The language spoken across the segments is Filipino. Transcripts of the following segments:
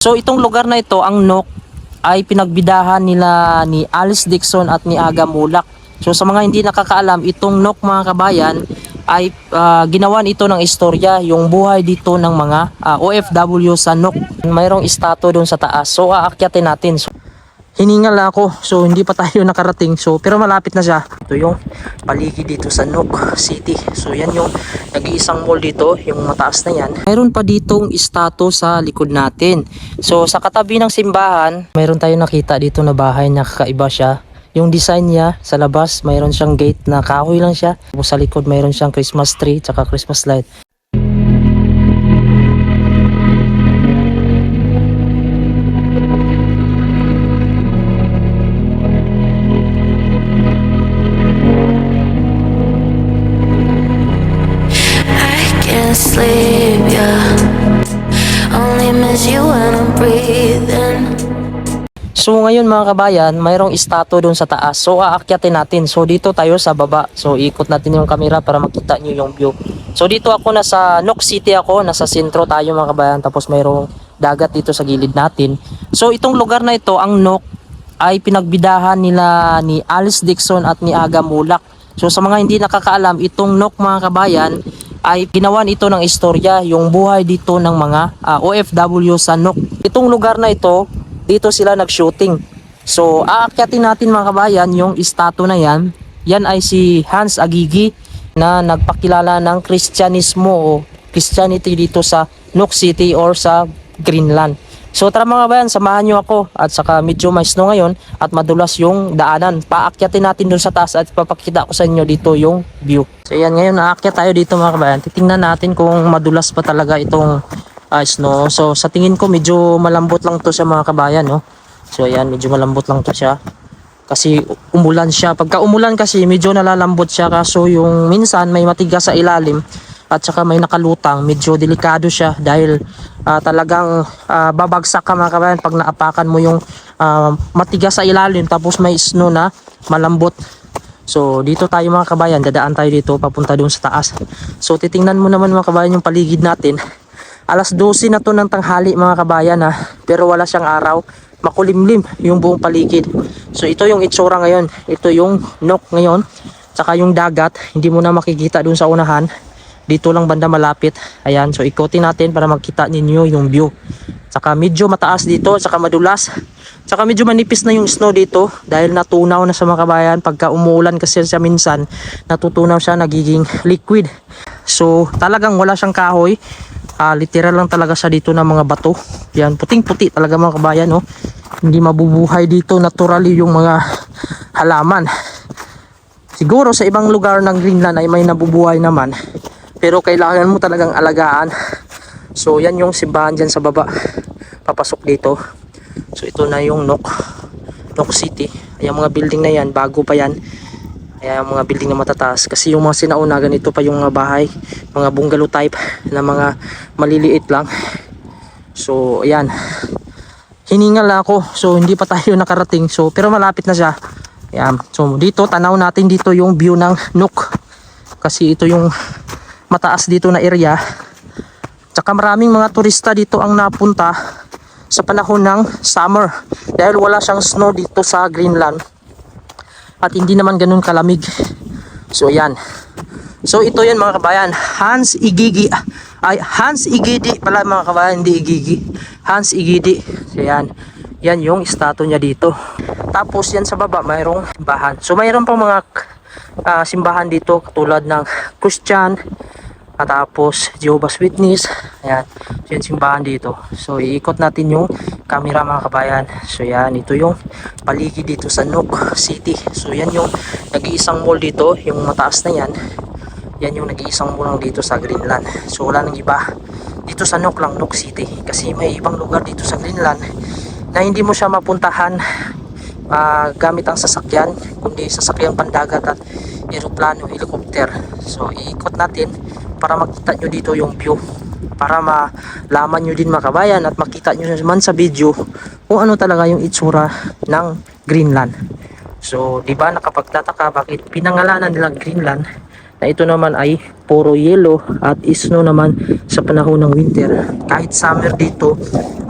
So itong lugar na ito, ang Nok, ay pinagbidahan nila ni Alice Dixon at ni Aga Mulak. So sa mga hindi nakakaalam, itong Nok mga kabayan ay ah, ginawan ito ng istorya, yung buhay dito ng mga ah, OFW sa Nok. Mayroong estatwa doon sa taas. So aakyatin natin. So, hiningal ako so hindi pa tayo nakarating. So pero malapit na siya. Ito yung paligid dito sa Nook City. So yan yung nag-iisang mall dito yung mataas na yan. Mayroon pa ditong istato sa likod natin. So sa katabi ng simbahan mayroon tayo nakita dito na bahay na kakaiba siya. Yung design niya sa labas mayroon siyang gate na kahoy lang siya. Tapos sa likod mayroon siyang Christmas tree tsaka Christmas light So ngayon mga kabayan, mayroong estatwa doon sa taas. So aakyatin natin. So dito tayo sa baba. So ikot natin yung camera para makita nyo yung view. So dito ako nasa Nook City ako, nasa sentro tayo mga kabayan. Tapos mayroong dagat dito sa gilid natin. So itong lugar na ito, ang Nook, ay pinagbidahan nila ni Alice Dixon at ni Aga Mulak. So sa mga hindi nakakaalam, itong Nook mga kabayan ay ginawan ito ng istorya, yung buhay dito ng mga ah, OFW sa Nook. Itong lugar na ito, dito sila nag-shooting. So, aakyatin natin mga kabayan, yung istato na yan, yan ay si Hans Agigi na nagpakilala ng Kristyanismo o Christianity dito sa Nook City or sa Greenland. So tara mga kabayan, samahan nyo ako at saka medyo may snow ngayon at madulas yung daanan. Paakyatin natin dun sa taas at papakita ko sa inyo dito yung view. So yan ngayon, naakyat tayo dito mga kabayan. Titingnan natin kung madulas pa talaga itong ah, snow. So sa tingin ko medyo malambot lang to sa mga kabayan, no. So ayan, medyo malambot lang to siya. Kasi umulan siya. Pagka umulan kasi medyo nalalambot siya kaso yung minsan may matigas sa ilalim at saka may nakalutang. Medyo delikado siya dahil ah, talagang ah, babagsak ka mga kabayan pag naapakan mo yung ah, matigas sa ilalim tapos may snow na malambot. So dito tayo mga kabayan, dadaan tayo dito papunta doon sa taas. So titingnan mo naman mga kabayan yung paligid natin. Alas 12 na to ng tanghali mga kabayan ha. Pero wala siyang araw. Makulimlim yung buong paligid. So ito yung itsura ngayon. Ito yung nok ngayon. Tsaka yung dagat. Hindi mo na makikita dun sa unahan. Dito lang banda malapit. Ayan. So ikotin natin para makita ninyo yung view. Tsaka medyo mataas dito. Tsaka madulas. Tsaka medyo manipis na yung snow dito. Dahil natunaw na sa mga kabayan. Pagka umuulan kasi siya minsan. Natutunaw siya. Nagiging liquid. So talagang wala siyang kahoy. Ah, literal lang talaga siya dito ng mga bato. Yan, puting-puti talaga mga kabayan, no? Hindi mabubuhay dito naturally yung mga halaman. Siguro sa ibang lugar ng Greenland ay may nabubuhay naman. Pero kailangan mo talagang alagaan. So, yan yung simbahan dyan sa baba. Papasok dito. So, ito na yung Nok. Nok City. Yung mga building na yan, bago pa yan. Kaya mga building na matataas kasi yung mga sinauna ganito pa yung mga bahay, mga bungalow type na mga maliliit lang. So ayan. Hiningal ako. So hindi pa tayo nakarating. So pero malapit na siya. Ayan. So dito tanaw natin dito yung view ng Nook. Kasi ito yung mataas dito na area. Tsaka maraming mga turista dito ang napunta sa panahon ng summer dahil wala siyang snow dito sa Greenland at hindi naman ganun kalamig. So yan. So ito yan mga kabayan, Hans Igigi ay Hans Igidi pala mga kabayan, hindi Igigi. Hans Igidi. So yan. Yan yung statue niya dito. Tapos yan sa baba mayroong simbahan. So mayroon pang mga ah, simbahan dito katulad ng Christian at tapos Jehovah's Witness. Ayan. So simbahan dito. So iikot natin yung camera mga kabayan. So yan, ito yung paligid dito sa Nook City. So yan yung nag-iisang mall dito, yung mataas na yan. Yan yung nag-iisang mall dito sa Greenland. So wala nang iba. Dito sa Nook lang, Nook City. Kasi may ibang lugar dito sa Greenland na hindi mo siya mapuntahan ah, gamit ang sasakyan, kundi sasakyan pandagat at eroplano, helicopter. So iikot natin para makita nyo dito yung view para malaman nyo din mga kabayan at makita nyo naman sa video kung ano talaga yung itsura ng Greenland. So, di ba nakapagtataka bakit pinangalanan nila Greenland na ito naman ay puro yelo at snow naman sa panahon ng winter. Kahit summer dito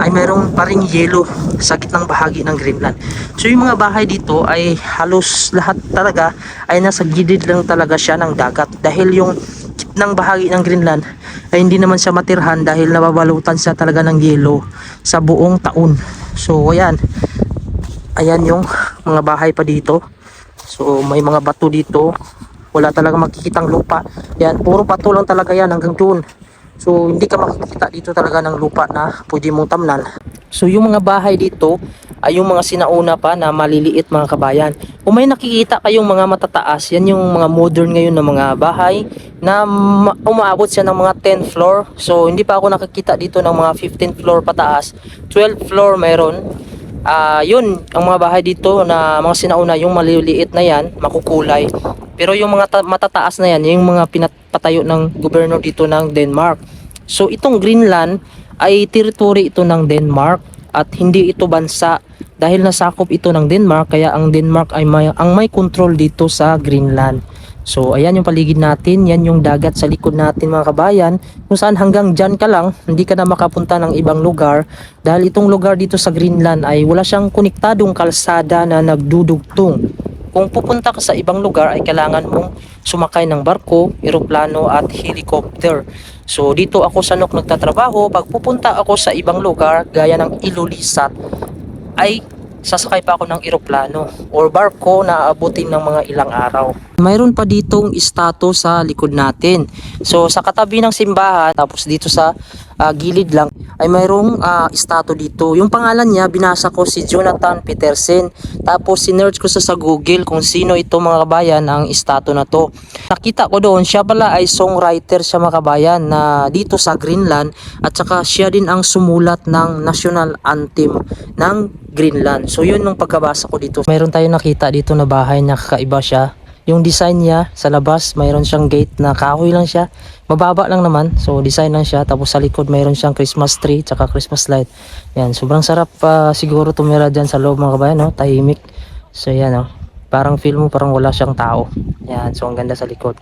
ay mayroong pa ring yelo sa gitnang bahagi ng Greenland. So yung mga bahay dito ay halos lahat talaga ay nasa gilid lang talaga siya ng dagat dahil yung gitnang bahagi ng Greenland ay hindi naman siya matirhan dahil nababalutan siya talaga ng yelo sa buong taon. So ayan, ayan yung mga bahay pa dito. So may mga bato dito. Wala talaga makikitang lupa. Yan, puro bato lang talaga yan hanggang doon. So hindi ka makikita dito talaga ng lupa na pwede mong tamnan. So yung mga bahay dito ay yung mga sinauna pa na maliliit mga kabayan. Kung may nakikita kayong mga matataas, yan yung mga modern ngayon na mga bahay na ma- umaabot siya ng mga 10 floor. So hindi pa ako nakakita dito ng mga 15 floor pataas. 12 floor meron. Ah, yun, ang mga bahay dito na mga sinauna, yung maliliit na yan, makukulay. Pero yung mga ta- matataas na yan, yung mga pinapatayo ng gobyerno dito ng Denmark. So itong Greenland ay territory ito ng Denmark at hindi ito bansa dahil nasakop ito ng Denmark kaya ang Denmark ay may, ang may control dito sa Greenland. So ayan yung paligid natin, yan yung dagat sa likod natin mga kabayan. Kung saan hanggang dyan ka lang, hindi ka na makapunta ng ibang lugar dahil itong lugar dito sa Greenland ay wala siyang konektadong kalsada na nagdudugtong. Kung pupunta ka sa ibang lugar ay kailangan mong sumakay ng barko, eroplano at helicopter. So dito ako sa Nok nagtatrabaho, pag pupunta ako sa ibang lugar gaya ng Ilulisat ay sasakay pa ako ng eroplano or barko na aabutin ng mga ilang araw. Mayroon pa ditong istato sa likod natin. So sa katabi ng simbahan tapos dito sa ah, gilid lang ay mayroong ah, istato dito. Yung pangalan niya binasa ko si Jonathan Peterson. Tapos sinearch ko sa sa Google kung sino ito mga kabayan ang istato na to. Nakita ko doon siya pala ay songwriter siya mga kabayan na dito sa Greenland at saka siya din ang sumulat ng national anthem ng Greenland. So yun nung pagkabasa ko dito. Mayroon tayong nakita dito na bahay na kakaiba siya. Yung design niya sa labas, mayroon siyang gate na kahoy lang siya. Mababa lang naman. So design lang siya. Tapos sa likod mayroon siyang Christmas tree tsaka Christmas light. Yan, sobrang sarap pa siguro tumira dyan sa loob mga kabayan, no? Tahimik. So yan, no? Parang feel mo parang wala siyang tao. Yan, so ang ganda sa likod.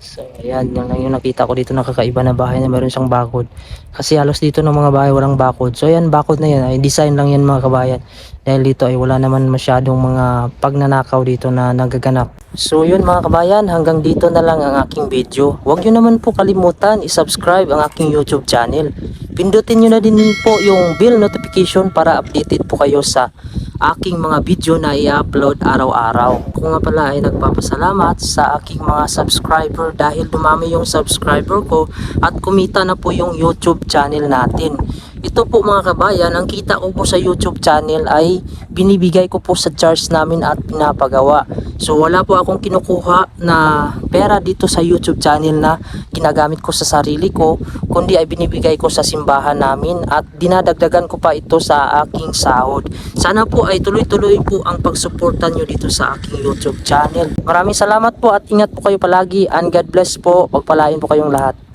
So, ayan, yung yung nakita ko dito nakakaiba na bahay na meron siyang bakod. Kasi halos dito ng mga bahay walang bakod. So, ayan, bakod na yan. Ay, design lang yan mga kabayan. Dahil dito ay wala naman masyadong mga pagnanakaw dito na nagaganap. So, yun mga kabayan, hanggang dito na lang ang aking video. Huwag nyo naman po kalimutan i-subscribe ang aking YouTube channel. Pindutin nyo na din po yung bell notification para updated po kayo sa aking mga video na i-upload araw-araw. Kung nga pala ay nagpapasalamat sa aking mga subscriber dahil dumami yung subscriber ko at kumita na po yung YouTube channel natin. Ito po mga kabayan, ang kita ko po sa YouTube channel ay binibigay ko po sa charge namin at pinapagawa. So wala po akong kinukuha na pera dito sa YouTube channel na ginagamit ko sa sarili ko, kundi ay binibigay ko sa simbahan namin at dinadagdagan ko pa ito sa aking sahod. Sana po ay tuloy-tuloy po ang pagsuporta nyo dito sa aking YouTube channel. Maraming salamat po at ingat po kayo palagi and God bless po. Pagpalain po kayong lahat.